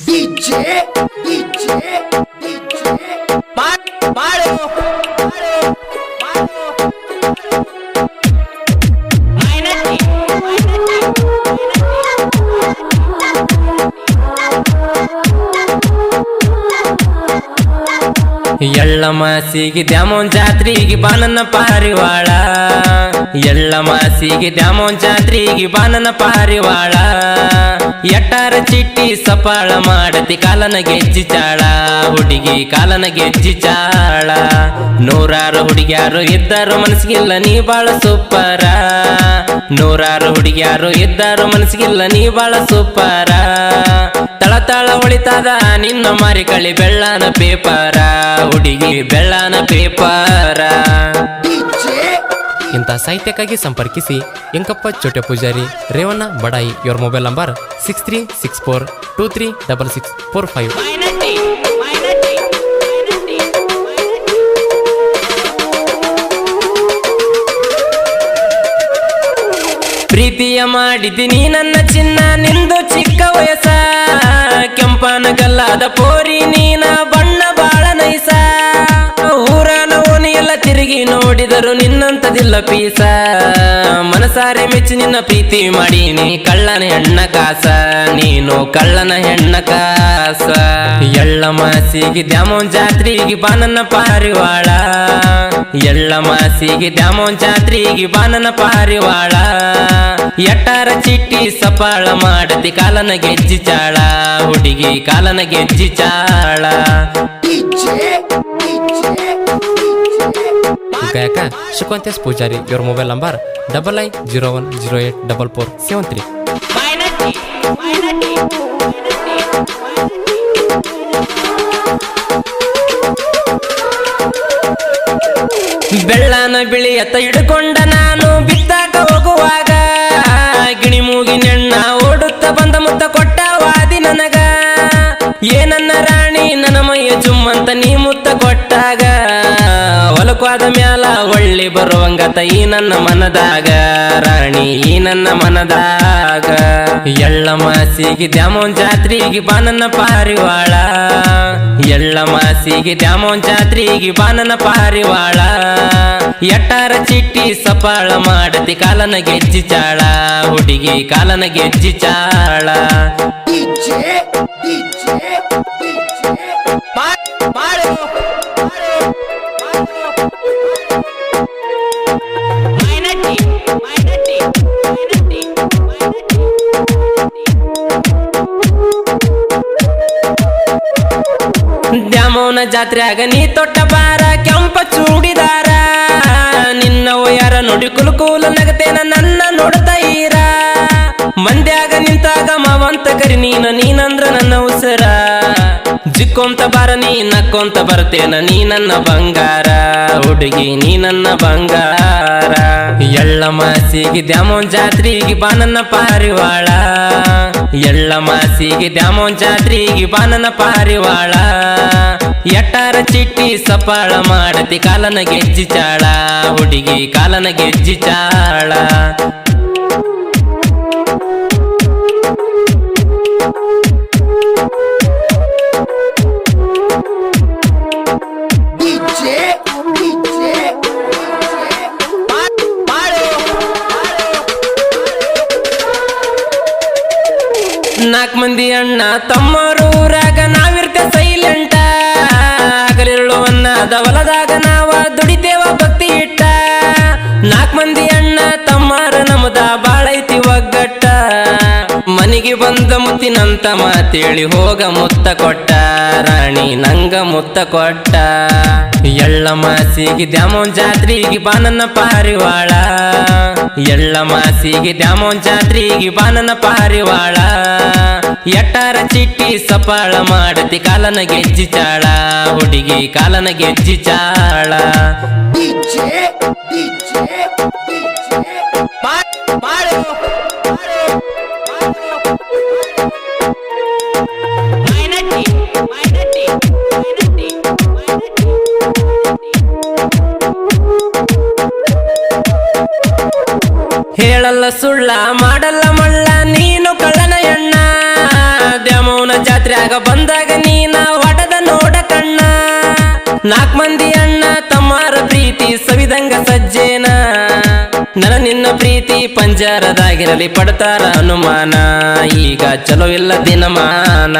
DJ, DJ, DJ. ಮಾಡು ಮಾಡು ಎಳ್ಳ ಮಾಸಿಗೆ ದ್ಯಾಮೋನ್ ಜಾತ್ರೆಗೆ ಬಾನನ ಪಾರಿವಾಳ ಎಳ್ಳ ಮಾಸಿಗೆ ದ್ಯಾಮೋನ್ ಜಾತ್ರೆಗೆ ಬಾನನ ಪಾರಿವಾಳ ಎಟ್ಟಾರ ಚಿಟ್ಟಿ ಸಪಾಳ ಮಾಡತಿ, ಕಾಲನ ಗೆಜ್ಜಿ ಚಾಳ ಹುಡುಗಿ ಕಾಲನ ಗೆಜ್ಜಿ ಚಾಳ ನೂರಾರು ಹುಡುಗಿಯಾರು ಇದ್ದಾರು ಮನಸ್ಸಿಗಿಲ್ಲ, ನೀ ಬಾಳ ಸೂಪರ. ನೂರಾರು ಹುಡುಗಿಯಾರು ಇದ್ದಾರು ಮನಸ್ಸಿಗಿಲ್ಲ, ನೀ ಬಾಳ ಸೂಪರ. ತಳ ತಳ ಉಳಿತದ ನಿನ್ನ ಮಾರಿ ಕಳಿ ಬೆಳ್ಳನ ಪೇಪರ. ಹುಡುಗಿ ಬೆಳ್ಳನ ಪೇಪರ. ಇಂಥ ಸಾಹಿತ್ಯಕ್ಕಾಗಿ ಸಂಪರ್ಕಿಸಿ ಎಂಕಪ್ಪ ಚೋಟೆ ಪೂಜಾರಿ ರೇವಣ್ಣ ಬಡಾಯಿ ಇವರ mobile number six three six four two three double six four five ಪ್ರೀತಿಯ ಮಾಡಿದ್ದೀನಿ ನನ್ನ ಚಿನ್ನ ನಿಂದು ಚಿಕ್ಕ ವಯಸ್ಸ. ಕೆಂಪನಗಲ್ಲಾದ ಪೋರಿ ನೀನ ತಿರುಗಿ ನೋಡಿದರು ನಿನ್ನಂತದಿಲ್ಲ ಪೀಸ. ಮನಸಾರೆ ಮೆಚ್ಚಿ ನಿನ್ನ ಪ್ರೀತಿ ಮಾಡೀನಿ ಕಳ್ಳನ ಹೆಣ್ಣ ಕಾಸ. ನೀನು ಕಳ್ಳನ ಹೆಣ್ಣ ಕಾಸ. ಎಳ್ಳ ಮಾಸಿಗೆ ದ್ಯಾಮೋನ್ ಜಾತ್ರೆಗೆ ಬಾನನ್ನ ಪಾರಿವಾಳ. ಎಳ್ಳ ಮಾಸಿಗೆ ದ್ಯಾಮೋನ್ ಜಾತ್ರೆಗೆ ಬಾನನ ಪಾರಿವಾಳ. ಎಟ್ಟಾರ ಚಿಟ್ಟಿ ಸಪಾಳ ಮಾಡತಿ ಕಾಲನ ಗೆಜ್ಜಿ ಚಾಳ. ಹುಡುಗಿ ಕಾಲನ ಗೆಜ್ಜಿ ಚಾಳ. ಗಾಯಕ ಶಿಕೋಂತೇಶ್ ಪೂಜಾರಿ ಇವರ mobile number double nine zero one zero eight double four seven three ಬೆಳ್ಳನ ಬಿಳಿ ಎತ್ತ ಹಿಡ್ಕೊಂಡ ನಾನು ಬಿತ್ತಾಕ ಹೋಗುವಾಗ, ಗಿಣಿ ಮೂಗಿನೆಣ್ಣ ಓಡುತ್ತ ಬಂದ ಮುತ್ತ ಕೊಟ್ಟ ವಾದಿ ನನಗ. ಏನನ್ನ ರಾಣಿ, ನನ್ನ ಮೈಯ ಜುಮ್ಮಂತ ನೀ ಮುತ್ತ ಕೊಟ್ಟಾಗ ಹೊಲಕ್ವಾದ ಮ್ಯಾಲ ಒಳ್ಳಿ ಬರುವಂಗತ ಈ ನನ್ನ ಮನದಾಗ. ರಾಣಿ, ಈ ನನ್ನ ಮನದಾಗ. ಎಳ್ಳ ಮಾಸಿಗೆ ದ್ಯಾಮೋನ್ ಜಾತ್ರೆಗೆ ಬಾನನ್ನ ಪಾರಿವಾಳ. ಎಳ್ಳ ಮಾಸಿಗೆ ದ್ಯಾಮೋನ್ ಜಾತ್ರೆಗೆ ಬಾನನ ಪಾರಿವಾಳ. ಎಟ್ಟಾರ ಚಿಟ್ಟಿ ಸಪಾಳ ಮಾಡತಿ ಕಾಲನ ಗೆಜ್ಜಿ ಚಾಳ. ಹುಡುಗಿ ಕಾಲನ ಗೆಜ್ಜಿ ಚಾಳ. ದ್ಯಾಮೋನ ಆಗ ನೀ ತೊಟ್ಟ ಬಾರ, ಕೆಂಪ ಚೂಡಿದಾರ. ನಿನ್ನ ಯಾರ ನೋಡಿ ಕುಲುಕುಲು ನಗತೇನ, ನನ್ನ ನೋಡ್ತಾ ಈರ. ಮಂದ್ಯಾಗ ನಿಂತಾಗ ಮಾವಂತ ಕರಿ, ನೀನ ನೀನಂದ್ರ ನನ್ನ ಉಸಿರ. ಜಿಕ್ಕೊಂತ ಬಾರ, ನೀ ನಕ್ಕೊಂತ ಬರ್ತೇನ, ನೀ ನನ್ನ ಬಂಗಾರ. ಹುಡುಗಿ, ನೀ ನನ್ನ ಬಂಗಾರ. ಎಳ್ಳ ಮಾಸಿಗೆ ದ್ಯಾಮೋನ್ ಜಾತ್ರೆಗೆ ಬಾನನ್ನ ಪಾರಿವಾಳ. ಎಳ್ಳ ಮಾಸಿಗೆ ದ್ಯಾಮೋನ್ ಜಾತ್ರೆಗೆ ಬಾನನ ಪಾರಿವಾಳ. ಎಟ್ಟಾರ ಚಿಟ್ಟಿ ಸಪಾಳ ಮಾಡತಿ, ಕಾಲನ ಗೆಜ್ಜಿ ಚಾಳ. ಹುಡುಗಿ ಕಾಲನ ಗೆಜ್ಜಿ ಚಾಳ. ನಾಲ್ಕು ಮಂದಿ ಅಣ್ಣ ತಮ್ಮರು ಮನೆಗೆ ಬಂದ ಮುತ್ತಿನಂತ ಮಾತೇಳಿ ಹೋಗ ಮುತ್ತ ಕೊಟ್ಟ ರಾಣಿ ನಂಗ ಮುತ್ತ ಕೊಟ್ಟ. ಎಳ್ಳ ಮಾಸಿಗೆ ದ್ಯಾಮೋನ್ ಜಾತ್ರೆಗೆ ಬಾನನ್ನ ಪಾರಿವಾಳ. ಎಳ್ಳ ಮಾಸಿಗೆ ದ್ಯಾಮೋನ್ ಜಾತ್ರೆಗೆ ಬಾನನ ಪಾರಿವಾಳ. ಎಟ್ಟಾರ ಚಿಟ್ಟಿ ಸಪಾಳ ಮಾಡತಿ ಕಾಲನ ಗೆಜ್ಜಿ ಚಾಳ. ಹುಡುಗಿ ಕಾಲನ ಗೆಜ್ಜಿ ಚಾಳ. ಹೇಳಲ್ಲ ಸುಳ್ಳ, ಮಾಡಲ್ಲ ಮಳ್ಳ, ನೀನು ಕಳ್ಳನ ಎಣ್ಣ. ದ್ಯಾಮೋನ ಜಾತ್ರೆ ಆಗ ಬಂದಾಗ ನೀನ ಒಡದ ನೋಡ ಕಣ್ಣ. ನಾಕ್ ಮಂದಿ ಅಣ್ಣ, ತಮ್ಮಾರ ಪ್ರೀತಿ ಸವಿದಂಗ ಸಜ್ಜೇನ. ನನ ನಿನ್ನ ಪ್ರೀತಿ ಪಂಜಾರದಾಗಿರಲಿ ಪಡ್ತಾರ ಅನುಮಾನ. ಈಗ ಚಲೋ ಇಲ್ಲ ದಿನಮಾನ.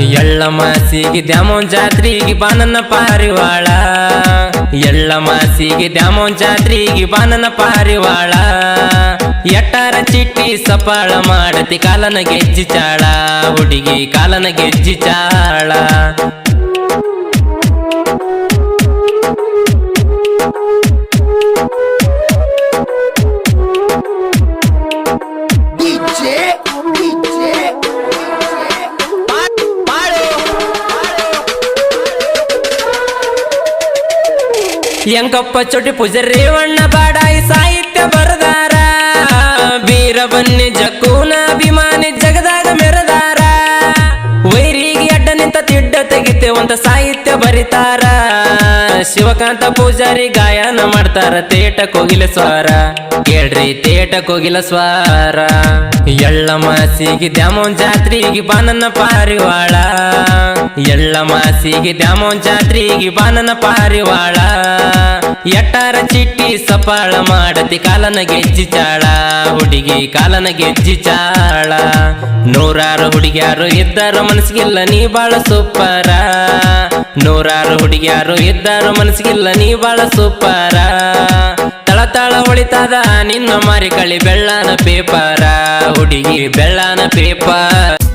ಎಳ್ಳ ಮಾಸಿಗೆ ದ್ಯಾಮೋನ್ ಜಾತ್ರೆಗೆ ಬಾನನ್ನ ಪಾರಿವಾಳ. ಎಳ್ಳ ಮಾಸಿಗೆ ದ್ಯಾಮೋನ್ ಜಾತ್ರೆಗೆ ಬಾನನ ಪಾರಿವಾಳ. ಎಟ್ಟಾರ ಚಿಟ್ಟಿ ಸಪಾಳ ಮಾಡತಿ, ಕಾಲನ ಗೆಜ್ಜಿ ಚಾಳ, ಹುಡುಗಿ ಕಾಲನ ಗೆಜ್ಜಿ ಚಾಳ. ಎಂಕಪ್ಪ ಚೋಟಿ ಪೂಜೆ ರೇವಣ್ಣ ಬಾಡಾಯಿ ಸಾಹಿತ್ಯ ಬರದಾರ ಬೀರಬನ್ನಿ ಜಕ್ಕೂನ ಅಭಿಮಾನಿ ಜಗದಾಗ ಮೆರೆದಾರ. ವೈರಿಗೆ ಅಡ್ಡ ನಿಂತ ತಿಡ್ಡ ತೆಗಿತೇವಂತ ಸಾಹಿತ್ಯ ಬರಿತಾರ. ಶಿವಕಾಂತ ಪೂಜಾರಿ ಗಾಯನ ಮಾಡ್ತಾರ, ತೇಟ ಕೋಗಿಲ ಸ್ವಾರ. ಕೇಳ್ರಿ, ತೇಟ ಕೋಗಿಲ ಸ್ವಾರ. ಎಳ್ಳ ಮಾಸಿಗೆ ದ್ಯಾಮೋನ್ ಜಾತ್ರೆಗೆ ಬಾನನ್ನ ಪಾರಿವಾಳ. ಎಳ್ಳ ಮಾಸಿಗೆ ದ್ಯಾಮೋನ್ ಜಾತ್ರೆಗೆ ಬಾನನ ಪಾರಿವಾಳ. ಎಟ್ಟಾರ ಚಿಟ್ಟಿ ಸಪಾಳ ಮಾಡತಿ ಕಾಲನ ಗೆಜ್ಜಿ ಚಾಳ. ಹುಡುಗಿ ಕಾಲನ ಗೆಜ್ಜಿ ಚಾಳ. ನೂರಾರು ಹುಡುಗಿಯಾರು ಇದ್ದಾರೋ ಮನಸ್ಸಿಗಿಲ್ಲ ನೀ ಬಾಳ ಸೂಪರ. ನೂರಾರು ಹುಡುಗಿಯಾರು ಇದ್ದಾರೋ ಮನಸ್ಸಿಗಿಲ್ಲ ನೀ ಬಾಳ ಸೂಪರ. ತಳ ತಳ ಹೊಳಿತದ ನಿನ್ನ ಮಾರಿ ಕಳಿ ಬೆಳ್ಳನ ಪೇಪರ. ಹುಡುಗಿ ಬೆಳ್ಳನ ಪೇಪರ್.